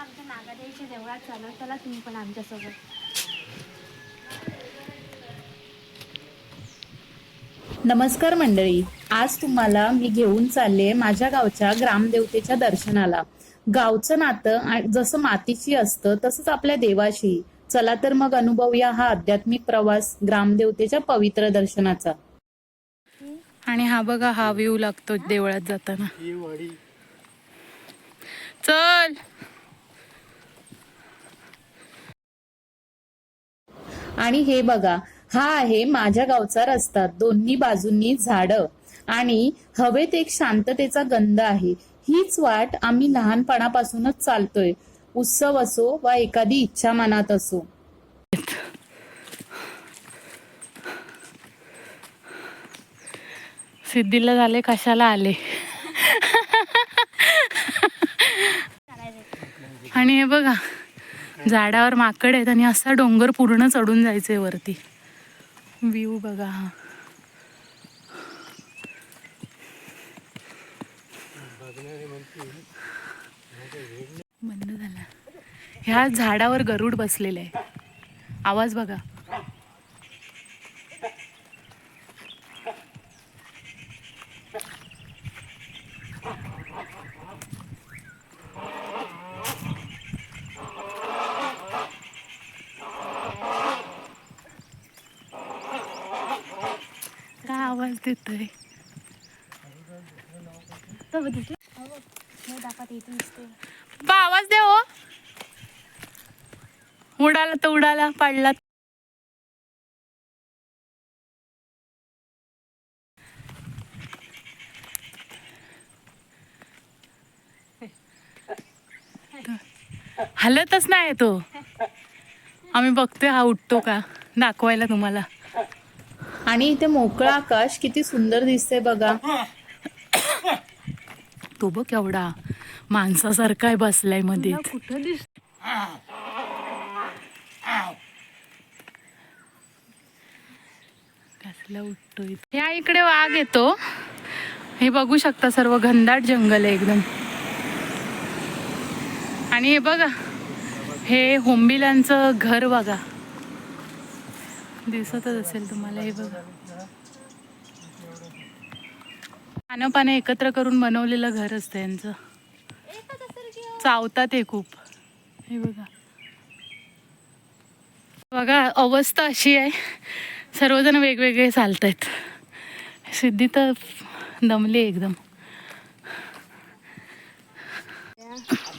आमच्या नागादेवीच्या देवळात चालू चला तुम्ही पण आमच्यासोबत. नमस्कार मंडळी आज तुम्हाला मी घेऊन चालले माझ्या गावच्या ग्रामदेवतेच्या दर्शनाला. गावचं नातं जसं मातीशी असतं तसंच आपल्या देवाशी. चला तर मग अनुभवूया हा आध्यात्मिक प्रवास ग्रामदेवतेच्या पवित्र दर्शनाचा. आणि हा बघा हा व्ह्यू लागतो देवळात जाताना. चल! आणि हे बघा हा आहे माझ्या गावचा रस्ता दोन्ही बाजूंनी झाडं. आणि हवेत एक शांततेचा गंध आहे. हीच वाट आम्ही लहानपणापासूनच चालतोय. उत्सव असो वा एखादी इच्छा मनात असो. सिद्धीला झाले कशाला आले? आणि हे बघा झाडावर माकड आहेत आणि असा डोंगर पूर्ण चढून जायचंय वरती. व्ह्यू बघा हा. बंद झाला. ह्या झाडावर गरुड बसलेले आहे. आवाज बघा काय आवाज देतोय दाखवत इथून दिसते पप्पा आवाज दे हो उडाला तर उडाला पाडला. हलतच नाही तो. आम्ही बघतोय हा उठतो का? दाखवायला तुम्हाला. आणि इथे मोकळं आकाश किती सुंदर दिसतंय बघा. तो बघ केवढा माणसासारखा आहे बसलायमध्ये कुठं दिसत कसला उठतोय. या इकडे वाघ येतो. हे बघू शकता सर्व घनदाट जंगल आहे एकदम. आणि हे बघा हे होंबिलांचं घर बघा. दिसतच असेल तुम्हाला हे बघा. पानं पाने एकत्र करून बनवलेलं घर असतं यांचं चावतात हे खूप. हे बघा. बघा अवस्था अशी आहे. सर्वजण वेगवेगळे चालत आहेत सिद्धी तर दमली एकदम.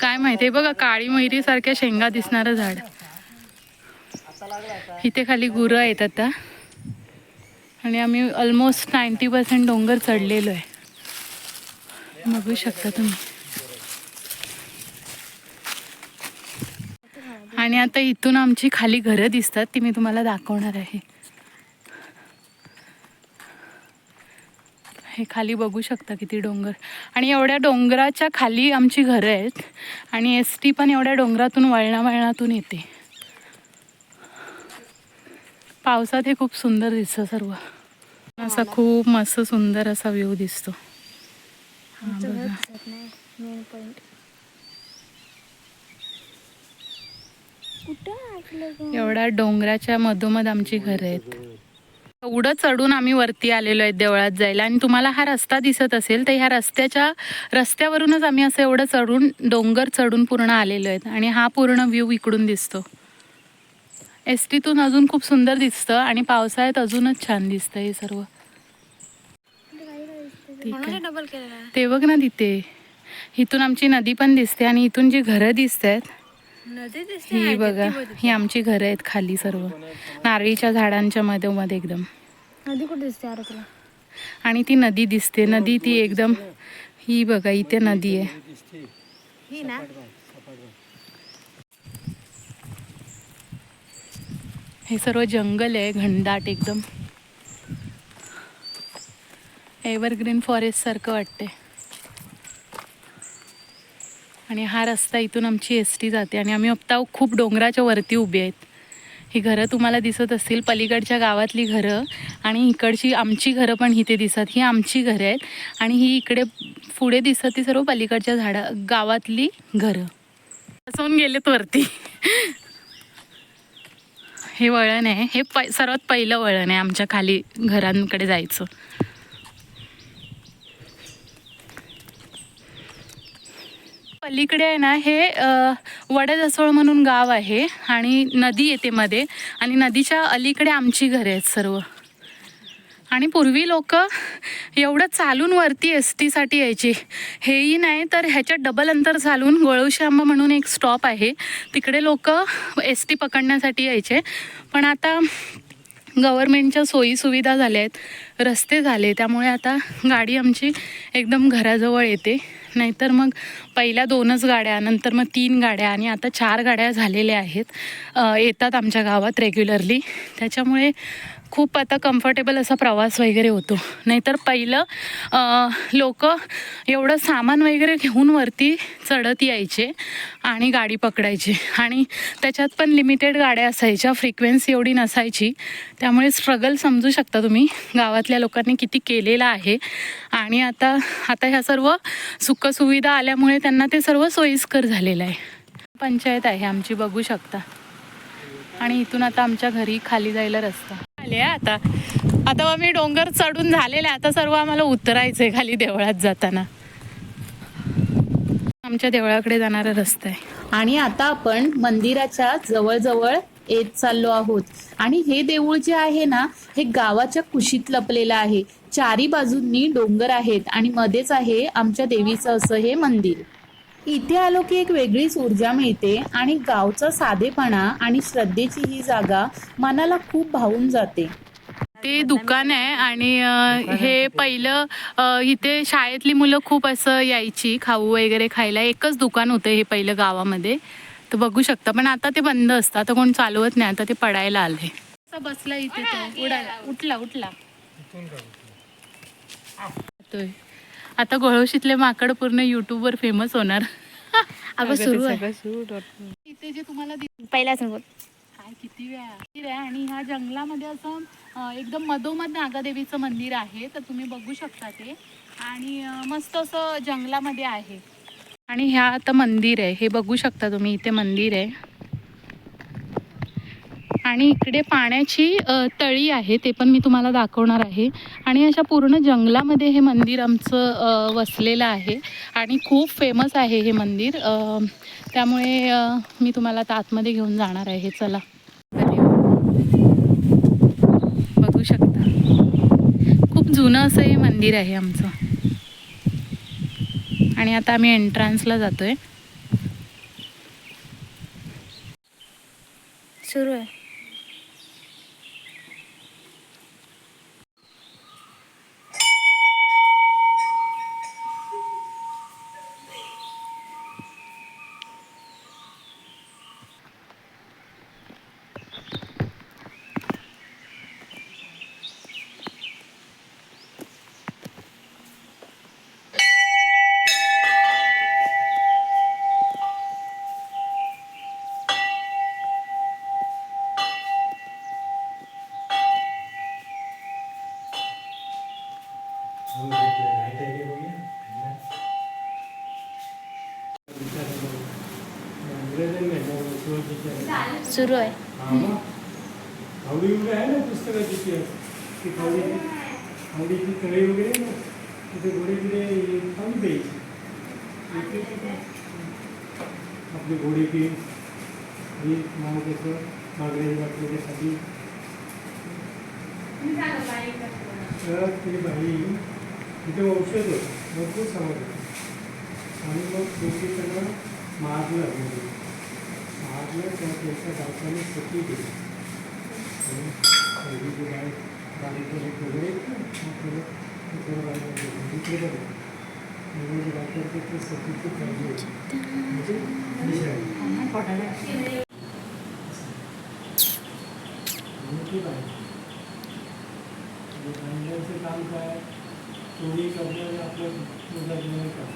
काय माहिती बघा काळी मैरीसारख्या शेंगा दिसणारं झाड. इथे खाली गुरं आहेत आता. आणि आम्ही ऑलमोस्ट नाईन्टी पर्सेंट डोंगर चढलेलो आहे. बघू शकता तुम्ही. आणि आता इथून आमची खाली घरं दिसतात ती मी तुम्हाला दाखवणार आहे. हे खाली बघू शकता किती डोंगर. आणि एवढ्या डोंगराच्या खाली आमची घरं आहेत. आणि एस टी पण एवढ्या डोंगरातून वळणा वळणातून येते. पावसात हे खूप सुंदर दिसतं सर्व. असा खूप मस्त सुंदर असा व्ह्यू दिसतो? एवढ्या डोंगराच्या मधोमध आमची घरं आहेत. एवढं चढून आम्ही वरती आलेलो आहे देवळात जायला. आणि तुम्हाला हा रस्ता दिसत असेल तर ह्या रस्त्याच्या रस्त्यावरूनच आम्ही असं एवढं चढून डोंगर चढून पूर्ण आलेलो आहेत. आणि हा पूर्ण व्ह्यू इकडून दिसतो. एस टीतून अजून खूप सुंदर दिसतं आणि पावसाळ्यात अजूनच छान दिसतं हे सर्व. ठीक आहे. ते बघ ना तिथे. इथून आमची नदी पण दिसते आणि इथून जी घरं दिसत आहेत ही बघा. ही आमची घरं आहेत खाली सर्व. नारळीच्या झाडांच्या मध्ये मध्ये एकदम. नदी कुठे दिसते तुला आणि ती नदी दिसते नदी ती एकदम ही बघा इथे नदी आहे. ही ना? हे सर्व जंगल आहे घनदाट एकदम. एव्हरग्रीन फॉरेस्ट सारखं वाटते आणि हा रस्ता इथून आमची एस टी जाते आणि आम्ही आत्ता खूप डोंगराच्या वरती उभी आहेत. ही घरं तुम्हाला दिसत असतील. पलीकडच्या गावातली घरं आणि इकडची आमची घरं पण इथे दिसत ही आमची घरं आहेत आणि ही इकडे पुढे दिसत ती सर्व पलीकडच्या झाडा गावातली घरं. बसवून गेलेत वरती. हे वळण आहे. हे पै सर्वात पहिलं वळण आहे आमच्या खाली घरांकडे जायचं. पलीकडे आहे ना हे वडदसोळ म्हणून गाव आहे आणि नदी येते मध्ये आणि नदीच्या अलीकडे आमची घरे आहेत सर्व. आणि पूर्वी लोक एवढं चालून वरती एस टीसाठी यायची. हेही नाही तर ह्याच्यात डबल अंतर चालून गोळवश्यामा म्हणून एक स्टॉप आहे. तिकडे लोक एस टी पकडण्यासाठी यायचे. पण आता गव्हर्मेंटच्या सोयीसुविधा झाल्या आहेत रस्ते झाले त्यामुळे आता गाडी आमची एकदम घराजवळ येते. नाहीतर मग पहिल्या दोनच गाड्या नंतर मग तीन गाड्या आणि आता चार गाड्या झालेल्या आहेत. येतात आमच्या गावात रेग्युलरली त्याच्यामुळे खूप आता कम्फर्टेबल असा प्रवास वगैरे होतो. नाहीतर पहिलं लोक एवढं सामान वगैरे घेऊन वरती चढत यायचे आणि गाडी पकडायची. आणि त्याच्यात पण लिमिटेड गाड्या असायच्या फ्रिक्वेन्सी एवढी नसायची. त्यामुळे स्ट्रगल समजू शकता तुम्ही गावातल्या लोकांनी किती केलेलं आहे. आणि आता आता ह्या सर्व सुखसुविधा आल्यामुळे त्यांना ते सर्व सोयीस्कर झालेलं आहे. पंचायत आहे आमची बघू शकता. आणि इथून आता आमच्या घरी खाली जायला रस्ता. आले आता आता आम्ही डोंगर चढून झालेले आहे. आता सर्व आम्हाला उतरायचंय खाली देवळात जाताना. आमच्या देवळाकडे जाणारा रस्ता आहे. आणि आता आपण मंदिराच्या जवळजवळ येत चाललो आहोत. आणि हे देऊळ जे आहे ना हे गावाच्या कुशीत लपलेलं आहे. चारी बाजूंनी डोंगर आहेत आणि मध्येच आहे आमच्या देवीचं असं हे मंदिर. इथे आलो की एक वेगळीच ऊर्जा मिळते आणि गावचा साधेपणा आणि श्रद्धेची ही जागा मनाला खूप भावून जाते. ते दुकान आहे आणि हे पहिलं इथे शाळेतली मुलं खूप असं यायची खाऊ वगैरे खायला. एकच दुकान होतं हे पहिलं गावामध्ये. तर बघू शकता. पण आता ते बंद असतं. आता कोण चालवत नाही. आता ते पडायला आले बसला इथे उडाला. उठला उठला. आता गोळवशीतले माकड पूर्ण युट्यूबवर फेमस होणार. अगं सुरू आहे. इथे जे तुम्हाला दि- काय किती वेळा? आहे आणि ह्या जंगलामध्ये असं अं, एकदम मधोमध नागादेवीचं मंदिर आहे तर तुम्ही बघू शकता ते. आणि अं, मस्त असं जंगलामध्ये आहे. आणि ह्या आता मंदिर आहे हे बघू शकता तुम्ही इथे मंदिर आहे. आणि इकडे पाण्याची तळी आहे ते पण मी तुम्हाला दाखवणार आहे. आणि अशा पूर्ण जंगलामध्ये हे मंदिर आमचं वसलेलं आहे. आणि खूप फेमस आहे हे मंदिर. त्यामुळे मी तुम्हाला आता आतमध्ये घेऊन जाणार आहे. चला. बघू शकता. खूप जुनं असं हे मंदिर आहे आमचं. आणि आता आम्ही एंट्रान्सला आहे सुरू आहे. सुरू आहे. वगैरे आहे ना पुस्तकाची ती? ती खावडी आवडीची कळी वगैरे ना? तिथे घोडे बिडे खाऊन द्यायची. आपली घोडी की ही नाव त्याचं मागणी वाटण्यासाठी तर ते भाई तिथे औषध होतं भरपूर सांगत होते आणि मग शेवटी त्यांना महागलं लागलं महागलं त्या त्यांच्या डॉक्टरांनी सती केली आणि पहिली जी बाई बारीक बारीक वगैरे आहेत ना, मग त्याला ते थोडं बारीक बारीक होतं. इकडे बघा. म्हणून जे डॉक्टर ते ते सतीची काळजी होती म्हणजे निशाणी. आणि ती बाई. आणि बांधण्याचं काम काय चोरी करणं आपलं मुलाचं काम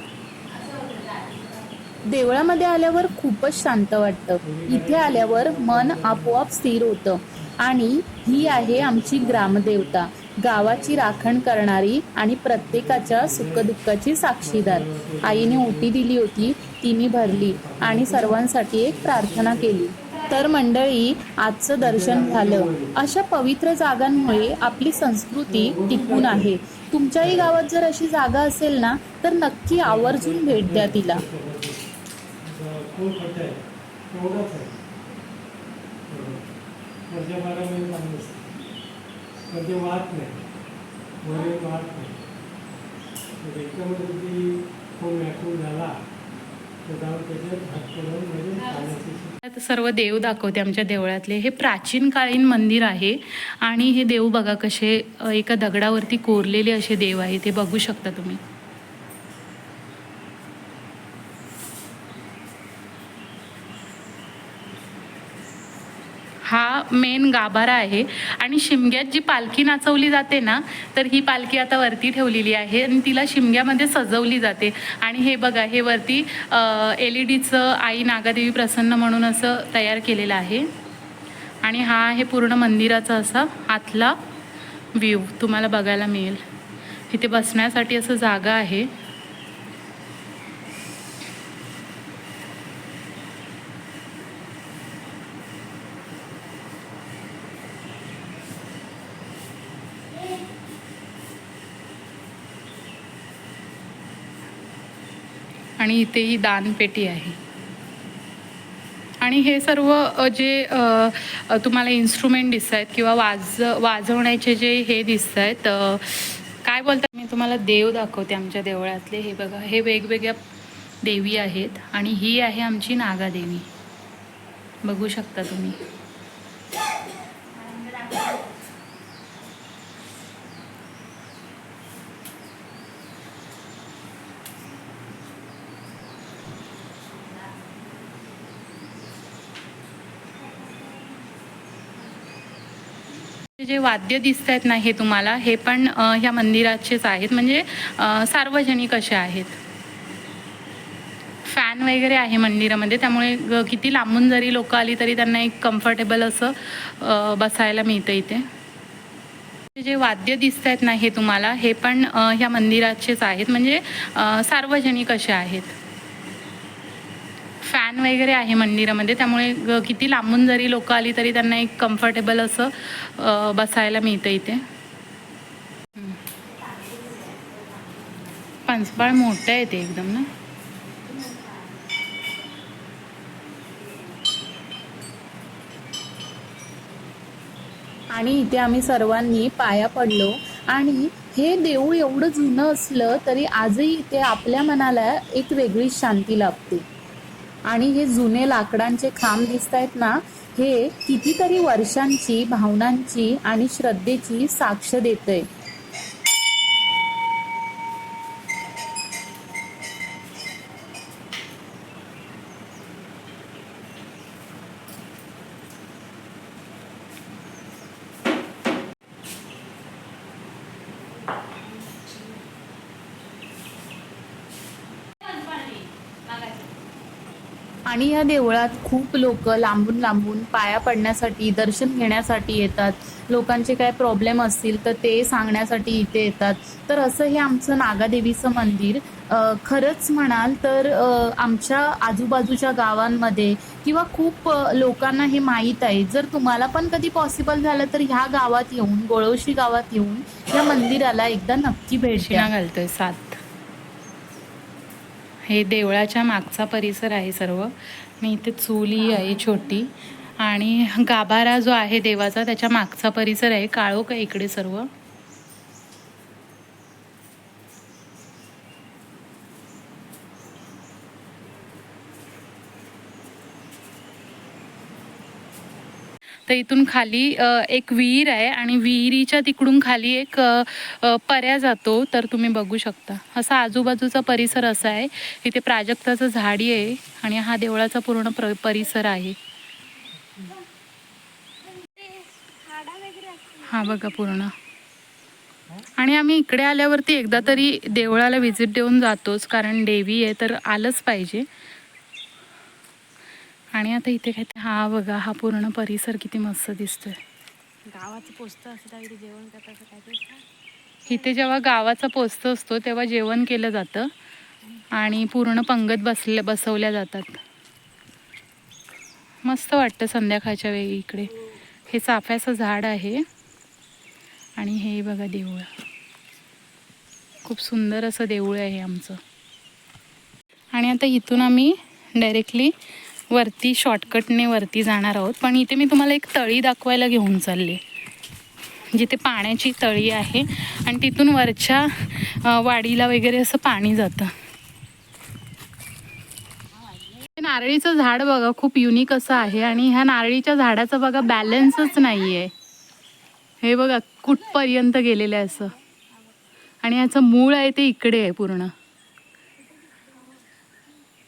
देवळामध्ये आल्यावर खूपच शांत वाटतं. इथे आल्यावर मन आपोआप स्थिर होतं. आणि ही आहे आमची ग्रामदेवता. गावाची राखण करणारी आणि प्रत्येकाच्या सुखदुःखाची साक्षीदार. आईने ओटी दिली होती तिने भरली आणि सर्वांसाठी एक प्रार्थना केली. तर मंडळी आजचं दर्शन झालं. अशा पवित्र जागांमुळे आपली संस्कृती टिकून आहे. तुमच्याही गावात जर अशी जागा असेल ना तर नक्की आवर्जून भेट द्या तिला. खूप खड्डा आहे. तेवढंच आहे. वरच्या भागामध्ये चांगलं असतं पण ते वाहत नाही. वर वाहत नाही. तर याच्यामध्ये ती फोन व्याकुळ झाला तर जाऊन त्याच्यात हात करून म्हणजे पाण्याची सर्व देव दाखवते आमच्या देवळातले. हे प्राचीन काळीन मंदिर आहे आणि हे देव बघा कसे एका दगडावरती कोरलेले असे देव आहे ते बघू शकता तुम्ही. हा मेन गाभारा आहे. आणि शिमग्यात जी पालखी नाचवली जाते ना तर ही पालखी आता वरती ठेवलेली आहे आणि तिला शिमग्यामध्ये सजवली जाते. आणि हे बघा हे वरती एल ई डीचं आई नागादेवी प्रसन्न म्हणून असं तयार केलेलं आहे. आणि हा आहे पूर्ण मंदिराचा असा आतला व्ह्यू तुम्हाला बघायला मिळेल. इथे बसण्यासाठी असं जागा आहे. आणि इथे ही दानपेटी आहे. आणि हे सर्व जे तुम्हाला इन्स्ट्रुमेंट दिसत आहेत किंवा वाज वाजवण्याचे जे हे दिसत आहेत काय बोलतात? मी तुम्हाला देव दाखवते आमच्या देवळातले. हे बघा हे वेगवेगळ्या देवी आहेत आणि ही आहे आमची नागादेवी बघू शकता तुम्ही. जे वाद्य दिसत आहेत ना हे तुम्हाला हे पण ह्या मंदिराचेच आहेत. म्हणजे सार्वजनिक असे आहेत. फॅन वगैरे आहे मंदिरामध्ये त्यामुळे किती लांबून जरी लोक आली तरी त्यांना एक कम्फर्टेबल असं बसायला मिळतं इथे. जे वाद्य दिसत आहेत ना हे तुम्हाला हे पण ह्या मंदिराचेच आहेत. म्हणजे सार्वजनिक असे आहेत. फॅन वगैरे आहे मंदिरामध्ये त्यामुळे ग- किती लांबून जरी लोक आली तरी त्यांना एक कम्फर्टेबल असं बसायला मिळतं इथे. पंचपाळ मोठं आहे ते एकदम ना. आणि इथे आम्ही सर्वांनी पाया पडलो आणि हे देऊळ एवढं जुनं असलं तरी आजही इथे आपल्या मनाला एक वेगळीच शांती लाभते. आणि हे जुने लाकडांचे खांब दिसत आहेत ना हे कितीतरी वर्षांची भावनांची आणि श्रद्धेची साक्ष देतंय. आणि या देवळात खूप लोक लांबून लांबून पाया पडण्यासाठी दर्शन घेण्यासाठी येतात. लोकांचे काय प्रॉब्लेम असतील तर ते सांगण्यासाठी इथे येतात. तर असं हे आमचं नागादेवीचं मंदिर. खरंच म्हणाल तर आमच्या आजूबाजूच्या गावांमध्ये किंवा खूप लोकांना हे माहीत आहे. जर तुम्हाला पण कधी पॉसिबल झालं तर ह्या गावात येऊन गोळवशी गावात येऊन या मंदिराला एकदा नक्की भेट शिणा घालतोय सात. हे देवळाच्या मागचा परिसर आहे सर्व. आणि इथे चुली आहे छोटी. आणि गाभारा जो आहे देवाचा त्याच्या मागचा परिसर आहे. काळोख इकडे सर्व. तर इथून खाली एक विहीर आहे आणि विहिरीच्या तिकडून खाली एक पर्या जातो. तर तुम्ही बघू शकता. असा आजूबाजूचा परिसर असा आहे. इथे प्राजक्ताचं झाडी आहे आणि हा देवळाचा पूर्ण प्र परिसर आहे. हा बघा पूर्ण. आणि आम्ही इकडे आल्यावरती एकदा तरी देवळाला व्हिजिट देऊन जातोच. कारण देवी आहे तर आलंच पाहिजे. आणि आता इथे काय हा बघा हा पूर्ण परिसर किती मस्त दिसतोय. गावाचं पोचतं असं जेवण करतं असं काहीतरी खा. इथे जेव्हा गावाचा पोस्त असतो तेव्हा जेवण केलं जातं आणि पूर्ण पंगत बसल्या बसवल्या जातात. मस्त वाटतं संध्याकाळच्या वेळी इकडे. हे चाफ्याचं झाड आहे आणि हे बघा देऊळ. खूप सुंदर असं देऊळ आहे आमचं. आणि आता इथून आम्ही डायरेक्टली वरती शॉर्टकटने वरती जाणार आहोत. पण इथे मी तुम्हाला एक तळी दाखवायला घेऊन चालले. जिथे पाण्याची तळी आहे आणि तिथून वरच्या वाडीला वगैरे असं पाणी जातं. हे नारळीचं झाड बघा खूप युनिक असं आहे. आणि ह्या नारळीच्या झाडाचं बघा बॅलन्सच नाही आहे हे बघा कुठपर्यंत गेलेलं आहे असं. आणि ह्याचं मूळ आहे ते इकडे आहे पूर्ण.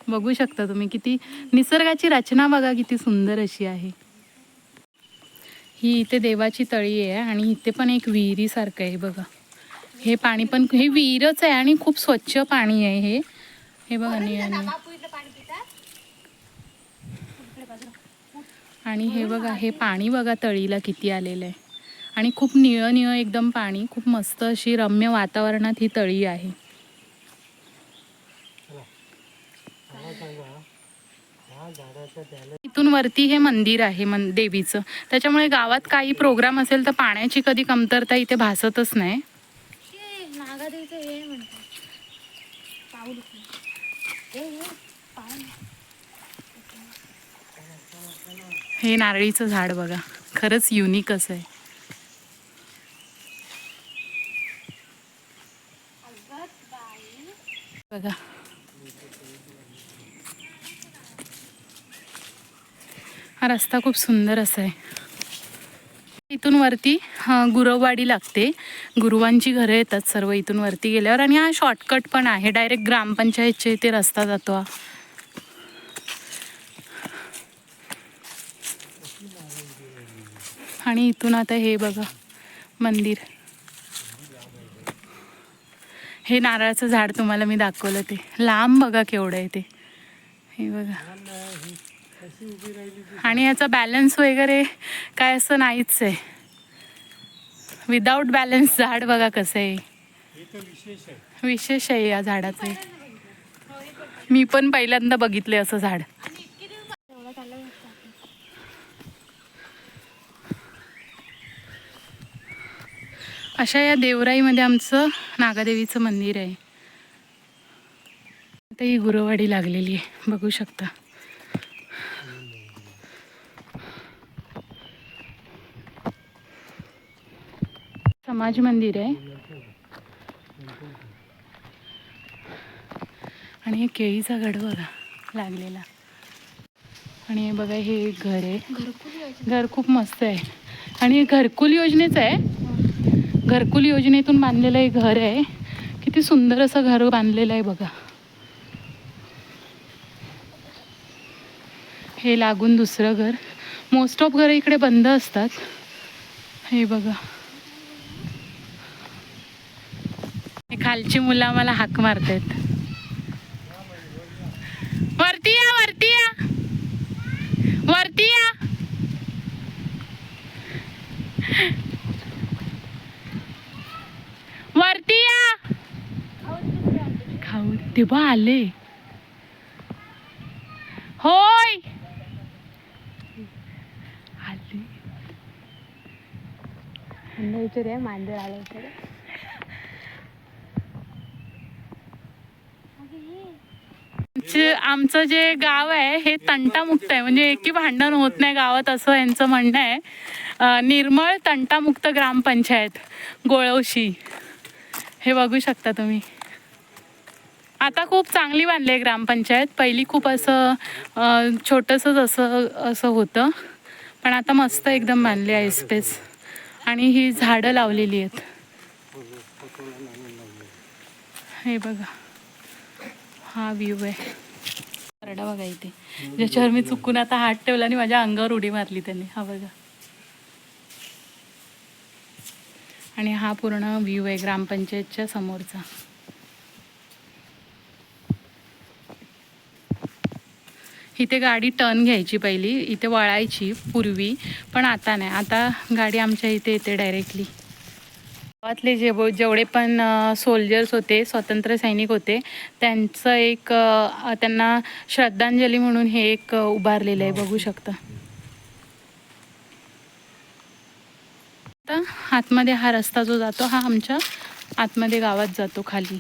बघू शकता तुम्ही किती निसर्गाची रचना बघा किती सुंदर अशी आहे. ही इथे देवाची तळी आहे आणि इथे पण एक विहिरीसारखं आहे बघा. हे पाणी पण हे विहीरच आहे आणि खूप स्वच्छ पाणी आहे हे. हे बघा निळं निळं. आणि हे बघा हे पाणी बघा तळीला किती आलेलं आहे. आणि खूप निळं निळं एकदम पाणी खूप मस्त अशी रम्य वातावरणात ही तळी आहे मला सांगा ह्या झाडाच्या त्याला इथून वरती हे मंदिर आहे मन देवीचं. त्याच्यामुळे गावात काही प्रोग्राम असेल तर पाण्याची कधी कमतरता इथे भासतच नाही. हे हे नारळीचं झाड बघा. खरंच युनिक असं आहे. बघा. हा रस्ता खूप सुंदर असा आहे. इथून वरती गुरववाडी लागते. गुरुवांची घरं येतात सर्व इथून वरती गेल्यावर आणि हा शॉर्टकट पण आहे. डायरेक्ट ग्रामपंचायतच्या इथे रस्ता जातो हा. आणि इथून आता हे बघा मंदिर. हे नारळाचं झाड तुम्हाला मी दाखवलं ते. लांब बघा केवढं आहे ते. हे बघा. आणि याचा बॅलन्स वगैरे काय असं नाहीच आहे. विदाऊट बॅलन्स झाड बघा कसं आहे. विशेष आहे या झाडाचं. मी पण पहिल्यांदा बघितले असं झाड. अशा या देवराईमध्ये आमचं नागादेवीचं मंदिर आहे. आता ही गुरुवाडी लागलेली आहे. बघू शकता. समाज मंदिर आहे. आणि हे केळीचा गड बघा लागलेला. आणि हे बघा हे एक घर आहे. घर खूप मस्त आहे. आणि हे घरकुल योजनेचं आहे. घरकुल योजनेतून बांधलेलं एक घर आहे. किती सुंदर असं घर बांधलेलं आहे बघा. हे लागून दुसरं घर. मोस्ट ऑफ घरं इकडे बंद असतात. हे बघा हे खालची मुलं आम्हाला हाक मारतायत. वरती या वरती या. वरती या. वरती या. खाऊ ते बा आले. होय. आले. विचारूया मांजर आलं होतं आमचं जे गाव आहे हे तंटामुक्त आहे. म्हणजे एकी भांडण होत नाही गावात असं यांचं म्हणणं आहे. निर्मळ तंटामुक्त ग्रामपंचायत गोळवशी. हे बघू शकता तुम्ही. आता खूप चांगली बांधली आहे ग्रामपंचायत. पहिली खूप असं छोटंसंच असं असं होतं. पण आता मस्त एकदम बांधली आहे स्पेस आणि ही झाडं लावलेली आहेत. हे बघा. हा व्ह्यू आहे. करडा बघा इथे. ज्याच्यावर मी चुकून आता हात ठेवला आणि माझ्या अंगावर उडी मारली त्यांनी. हा बघा. आणि हा पूर्ण व्ह्यू आहे ग्रामपंचायतच्या समोरचा. इथे गाडी टर्न घ्यायची पहिली. इथे वळायची पूर्वी पण आता नाही. आता गाडी आमच्या इथे येते डायरेक्टली गावातले जे जेवढे पण सोल्जर्स होते स्वातंत्र्य सैनिक होते त्यांचं एक त्यांना श्रद्धांजली म्हणून हे एक उभारलेलं आहे बघू शकता. आता आतमध्ये हा रस्ता जो जातो हा आमच्या आतमध्ये गावात जातो खाली.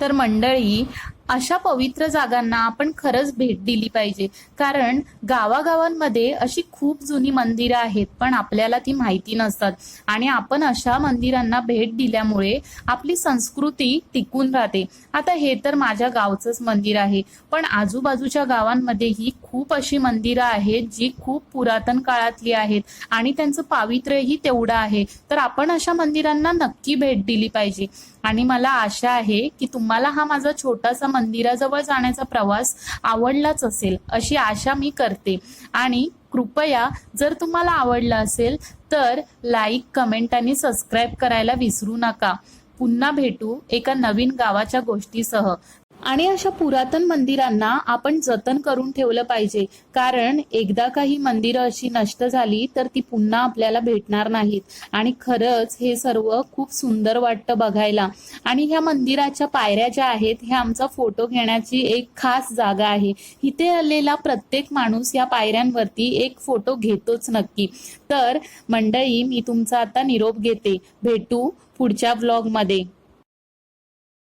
तर मंडळी अशा पवित्र जागांना आपण खरंच भेट दिली पाहिजे. कारण गावागावांमध्ये अशी खूप जुनी मंदिरं आहेत पण आपल्याला ती माहिती नसतात. आणि आपण अशा मंदिरांना भेट दिल्यामुळे आपली संस्कृती टिकून राहते. आता हे तर माझ्या गावचंच मंदिर आहे पण आजूबाजूच्या गावांमध्येही खूप अशी मंदिरं आहेत जी खूप पुरातन काळातली आहेत आणि त्यांचं पावित्र्यही तेवढं आहे. तर आपण अशा मंदिरांना नक्की भेट दिली पाहिजे. आणि मला आशा आहे की तुम्हाला हा माझा छोटासा मंदिराजवळ जाण्याचा प्रवास आवडलाच असेल अशी आशा मी करते. आणि कृपया जर तुम्हाला आवडला असेल तर लाईक कमेंट आणि सबस्क्राईब करायला विसरू नका. पुन्हा भेटू एका नवीन गावाच्या गोष्टीसह. आणि अशा पुरातन मंदिरांना आपण जतन करून ठेवलं पाहिजे. कारण एकदा काही मंदिरं अशी नष्ट झाली तर ती पुन्हा आपल्याला भेटणार नाहीत. आणि खरंच हे सर्व खूप सुंदर वाटतं बघायला. आणि ह्या मंदिराच्या पायऱ्या ज्या आहेत ह्या आमचा फोटो घेण्याची एक खास जागा आहे. इथे आलेला प्रत्येक माणूस या पायऱ्यांवरती एक फोटो घेतोच नक्की. तर मंडळी मी तुमचा आता निरोप घेते. भेटू पुढच्या ब्लॉगमध्ये